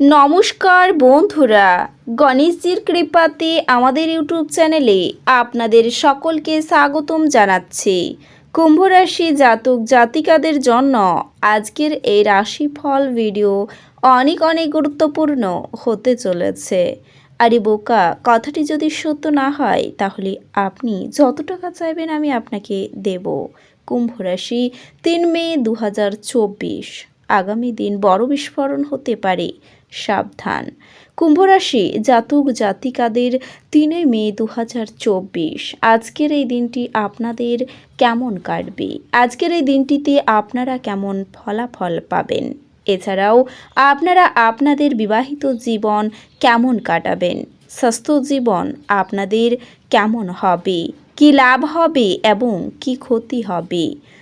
নমস্কার বন্ধুরা, গণেশজির কৃপাতে আমাদের ইউটিউব চ্যানেলে আপনাদের সকলকে স্বাগতম জানাচ্ছি। কুম্ভ রাশি জাতক জাতিকাদের জন্য আজকের এই রাশিফল ভিডিও অনেক অনেক গুরুত্বপূর্ণ হতে চলেছে। আরে বোকা, কথাটি যদি সত্য না হয়, তাহলে আপনি যত টাকা চাইবেন আমি আপনাকে দেব। কুম্ভ রাশি তিন মে দু হাজার চব্বিশ, আগামী দিন বড় বিস্ফোরণ হতে পারে। সাবধান। কুম্ভ রাশি জাতক জাতিকাদের তিনে মে দু হাজার চব্বিশ। আজকের এই দিনটি আপনাদের কেমন কাটবে? আজকের এই দিনটিতে আপনারা কেমন ফলাফল পাবেন? এছাড়াও আপনারা আপনাদের বিবাহিত জীবন কেমন কাটাবেন? স্বাস্থ্য জীবন আপনাদের কেমন হবে? কি লাভ হবে এবং কি ক্ষতি হবে?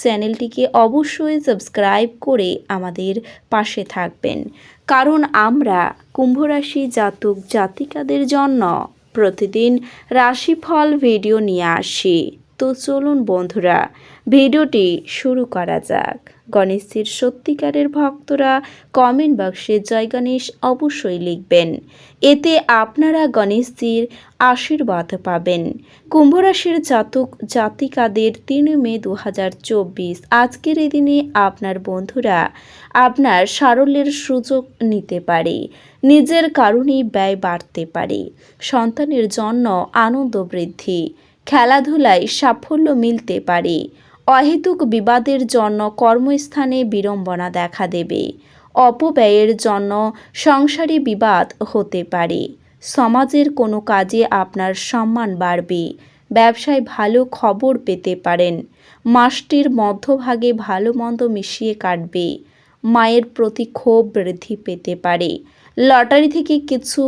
চ্যানেলটিকে অবশ্যই সাবস্ক্রাইব করে আমাদের পাশে থাকবেন। কারণ আমরা কুম্ভরাশি জাতক জাতিকাদের জন্য প্রতিদিন রাশিফল ভিডিও নিয়ে আসি। তো চলুন বন্ধুরা, ভিডিওটি শুরু করা যাক। গণেশজির সত্যিকারের ভক্তরা কমেন্ট বক্সে জয় গণেশ অবশ্যই লিখবেন। এতে আপনারা গণেশজির আশীর্বাদ পাবেন। কুম্ভরাশির জাতক, জাতিকাদের তিন মে দু হাজার চব্বিশ। আজকের এই দিনে আপনার বন্ধুরা আপনার সারল্যের সুযোগ নিতে পারে। নিজের কারণে ব্যয় বাড়তে পারে। সন্তানের জন্য আনন্দ বৃদ্ধি। খেলাধুলায় সাফল্য মিলতে পারে। অহেতুক বিবাদের জন্য কর্মস্থানে বিড়ম্বনা দেখা দেবে। অপব্যয়ের জন্য সংসারে বিবাদ হতে পারে। সমাজের কোনো কাজে আপনার সম্মান বাড়বে। ব্যবসায় ভালো খবর পেতে পারেন। মাসটির মধ্যভাগে ভালো মন্দ মিশিয়ে কাটবে। মায়ের প্রতি ক্ষোভ বৃদ্ধি পেতে পারে। লটারি থেকে কিছু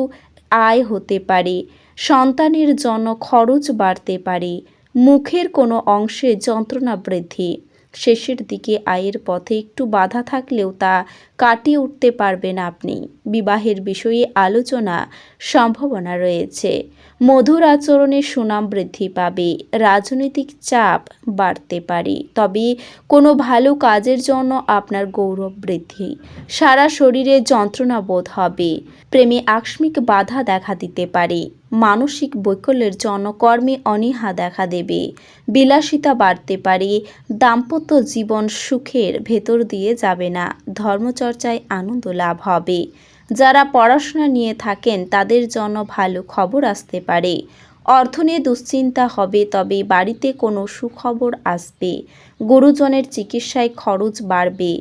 আয় হতে পারে। সন্তানের জন্য খরচ বাড়তে পারে। মুখের কোনো অংশে যন্ত্রণা বৃদ্ধি। শেষের দিকে আয়ের পথে একটু বাধা থাকলেও তা কাটিয়ে উঠতে পারবেন আপনি। বিবাহের বিষয়ে আলোচনা, সম্ভাবনা রয়েছে। মধুর আচরণে সুনাম বৃদ্ধি পাবে। রাজনৈতিক চাপ বাড়তে পারে। তবে কোনো ভালো কাজের জন্য আপনার গৌরব বৃদ্ধি। সারা শরীরে যন্ত্রণা বোধ হবে। প্রেমে আকস্মিক বাধা দেখা দিতে পারে। মানসিক বৈকল্যের জন্য কর্মে অনীহা দেখা দেবে। বিলাসিতা বাড়তে পারে, দাম্পত্য জীবন সুখের ভেতর দিয়ে যাবে না, ধর্মচর্চায় আনন্দ লাভ হবে। যারা পড়াশোনা নিয়ে থাকেন, তাদের জন্য ভালো খবর আসতে পারে। অর্থ নিয়ে দুশ্চিন্তা হবে, তবে বাড়িতে কোনো সুখবর আসবে। গুরুজনের চিকিৎসায় খরচ বাড়বে।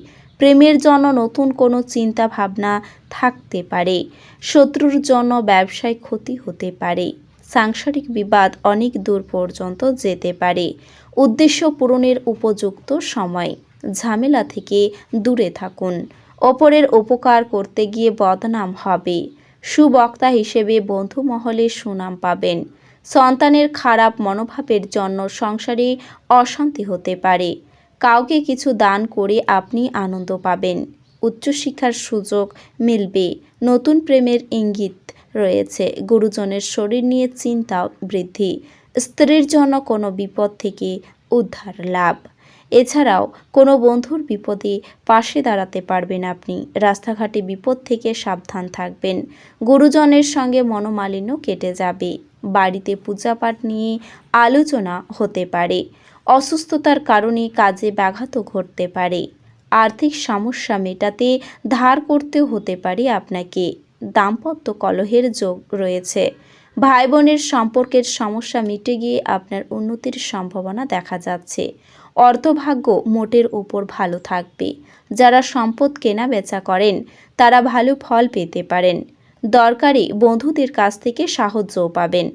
প্রেমের জন্য নতুন কোনো চিন্তা ভাবনা থাকতে পারে। শত্রুর জন্য ব্যবসায় ক্ষতি হতে পারে। সাংসারিক বিবাদ অনেক দূর পর্যন্ত যেতে পারে। উদ্দেশ্য পূরণের উপযুক্ত সময়। ঝামেলা থেকে দূরে থাকুন। অপরের উপকার করতে গিয়ে বদনাম হবে। সুবক্তা হিসেবে বন্ধু মহলে সুনাম পাবেন। সন্তানের খারাপ মনোভাবের জন্য সংসারে অশান্তি হতে পারে। কাউকে কিছু দান করে আপনি আনন্দ পাবেন। উচ্চশিক্ষার সুযোগ মিলবে। নতুন প্রেমের ইঙ্গিত রয়েছে। গুরুজনের শরীর নিয়ে চিন্তা বৃদ্ধি। স্ত্রীর জন্য কোনো বিপদ থেকে উদ্ধার লাভ। এছাড়াও কোনো বন্ধুর বিপদে পাশে দাঁড়াতে পারবেন আপনি। রাস্তাঘাটে বিপদ থেকে সাবধান থাকবেন। গুরুজনের সঙ্গে মনোমালিন্য কেটে যাবে। বাড়িতে পূজাপাঠ নিয়ে আলোচনা হতে পারে। অসুস্থতার কারণে কাজে ব্যাঘাতও ঘটতে পারে। আর্থিক সমস্যা মেটাতে ধার করতেও হতে পারে আপনাকে। দাম্পত্য কলহের যোগ রয়েছে। ভাই বোনের সম্পর্কের সমস্যা মিটে গিয়ে আপনার উন্নতির সম্ভাবনা দেখা যাচ্ছে। অর্থভাগ্য মোটের উপর ভালো থাকবে। যারা সম্পদ কেনা বেচা করেন, তারা ভালো ফল পেতে পারেন। দরকারি বন্ধুদের কাছ থেকে সাহায্যও পাবেন।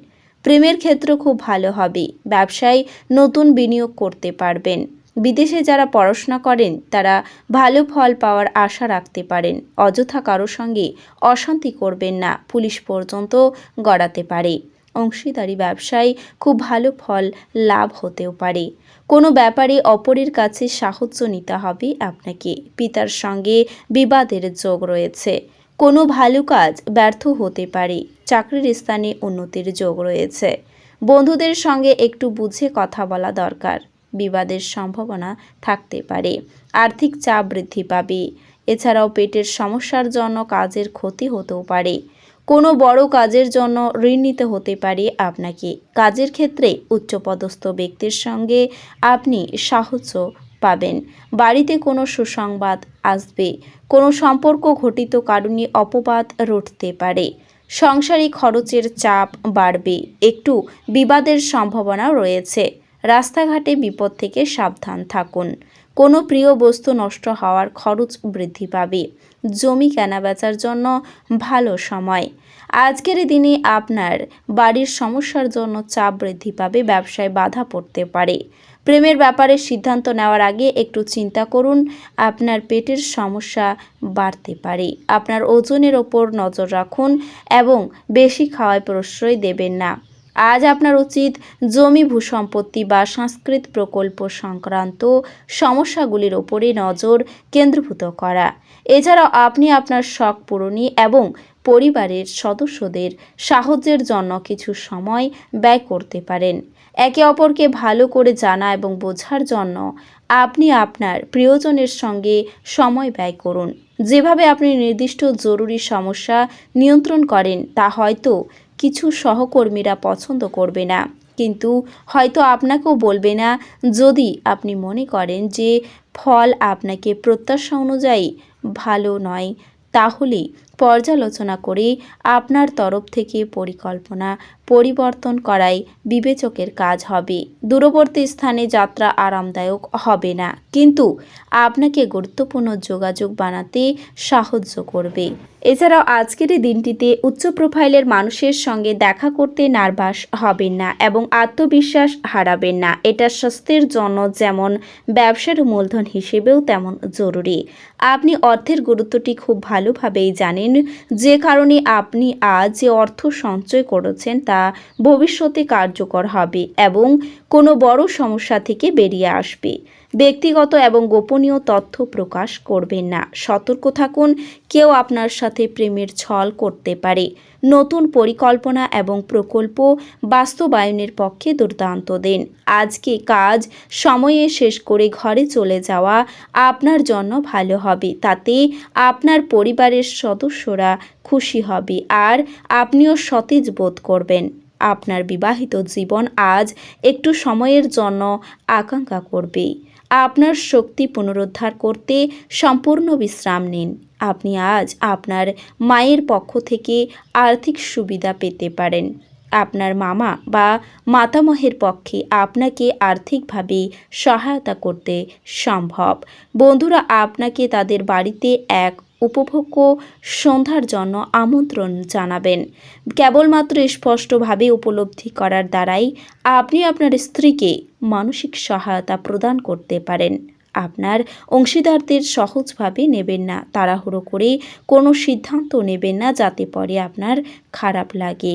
প্রেমের ক্ষেত্র খুব ভালো হবে। ব্যবসায় নতুন বিনিয়োগ করতে পারবেন। বিদেশে যারা পড়াশোনা করেন, তারা ভালো ফল পাওয়ার আশা রাখতে পারেন। অযথা কারও সঙ্গে অশান্তি করবেন না। পুলিশ পর্যন্ত গড়াতে পারে। অংশীদারি ব্যবসায় খুব ভালো ফল লাভ হতেও পারে। কোনো ব্যাপারে অপরের কাছে সাহায্য নিতে হবে আপনাকে। পিতার সঙ্গে বিবাদের যোগ রয়েছে। কোনো ভালো কাজ ব্যর্থ হতে পারে। চাকরির স্থানে উন্নতির যোগ রয়েছে। বন্ধুদের সঙ্গে একটু বুঝে কথা বলা দরকার। বিবাদের সম্ভাবনা থাকতে পারে। আর্থিক চাপ বৃদ্ধি পাবে। এছাড়াও পেটের সমস্যার জন্য কাজের ক্ষতি হতেও পারে। কোনো বড় কাজের জন্য ঋণ নিতে হতে পারে আপনাকে। কাজের ক্ষেত্রে উচ্চপদস্থ ব্যক্তির সঙ্গে আপনি সাহায্য পাবেন। বাড়িতে কোনো সুসংবাদ আসবে। কোনো সম্পর্ক ঘটিত কারণে অপবাদ রটতে পারে। সংসারী খরচের চাপ বাড়বে। একটু বিবাদের সম্ভাবনা রয়েছে। রাস্তাঘাটে বিপদ থেকে সাবধান থাকুন। কোনো প্রিয় বস্তু নষ্ট হওয়ার খরচ বৃদ্ধি পাবে। জমি কেনাবেচার জন্য ভালো সময়। আজকের দিনে আপনার বাড়ির সমস্যার জন্য চাপ বৃদ্ধি পাবে, ব্যবসায় বাধা পড়তে পারে। প্রেমের ব্যাপারে সিদ্ধান্ত নেওয়ার আগে একটু চিন্তা করুন, আপনার পেটের সমস্যা বাড়তে পারে। আপনার ওজনের ওপর নজর রাখুন এবং বেশি খাওয়ায় প্রশ্রয় দেবেন না। আজ আপনার উচিত জমি ভূসম্পত্তি বা সংস্কৃত প্রকল্প সংক্রান্ত সমস্যাগুলির ওপরে নজর কেন্দ্রভূত করা। এছাড়াও আপনি আপনার শখ পূরণী এবং পরিবারের সদস্যদের সাহায্যের জন্য কিছু সময় ব্যয় করতে পারেন। একে অপরকে ভালো করে জানা এবং বোঝার জন্য আপনি আপনার প্রিয়জনের সঙ্গে সময় ব্যয় করুন। যেভাবে আপনি নির্দিষ্ট জরুরি সমস্যা নিয়ন্ত্রণ করেন, তা হয়তো কিছু সহকর্মীরা পছন্দ করবে না। কিন্তু হয়তো আপনাকেও বলবে না, যদি আপনি মনে করেন যে ফল আপনাকে প্রত্যাশা অনুযায়ী ভালো নয় তাহলে পর্যালোচনা করে আপনার তরফ থেকে পরিকল্পনা পরিবর্তন করাই বিবেচকের কাজ হবে। দূরবর্তী স্থানে যাত্রা আরামদায়ক হবে না। কিন্তু আপনাকে গুরুত্বপূর্ণ যোগাযোগ বানাতে সাহায্য করবে। এছাড়াও আজকের এই দিনটিতে উচ্চ প্রোফাইলের মানুষের সঙ্গে দেখা করতে নার্ভাস হবেন না এবং আত্মবিশ্বাস হারাবেন না। এটা স্বাস্থ্যের জন্য যেমন ব্যবসার মূলধন হিসেবেও তেমন জরুরি। আপনি অর্থের গুরুত্বটি খুব ভালোভাবেই জানেন। যে কারণে আপনি আজ যে অর্থ সঞ্চয় করেছেন তা ভবিষ্যতে কার্যকর হবে এবং কোনো বড় সমস্যা থেকে বেরিয়ে আসবে। ব্যক্তিগত এবং গোপনীয় তথ্য প্রকাশ করবেন না। সতর্ক থাকুন, কেউ আপনার সাথে প্রেমের ছল করতে পারে। নতুন পরিকল্পনা এবং প্রকল্প বাস্তবায়নের পক্ষে দুর্দান্ত দিন। আজকে কাজ সময়ে শেষ করে ঘরে চলে যাওয়া আপনার জন্য ভালো হবে। তাতে আপনার পরিবারের সদস্যরা খুশি হবে আর আপনিও সতেজ বোধ করবেন। আপনার বিবাহিত জীবন আজ একটু সময়ের জন্য আকাঙ্ক্ষা করবে আপনার শক্তি পুনরুদ্ধার করতে সম্পূর্ণ বিশ্রাম নিন। আপনি আজ আপনার মায়ের পক্ষ থেকে আর্থিক সুবিধা পেতে পারেন। আপনার মামা বা মাতামহের পক্ষে আপনাকে আর্থিকভাবে সহায়তা করতে সম্ভব। বন্ধুরা, আপনাকে তাদের বাড়িতে এক উপভোগ্য সন্ধ্যার জন্য আমন্ত্রণ জানাবেন। কেবলমাত্র স্পষ্টভাবে উপলব্ধি করার দ্বারাই আপনি আপনার স্ত্রীকে মানসিক সহায়তা প্রদান করতে পারেন। আপনার অংশীদারদের সহজভাবে নেবেন না, তাড়াহুড়ো করে কোনো সিদ্ধান্ত নেবেন না, যাতে পরে আপনার খারাপ লাগে।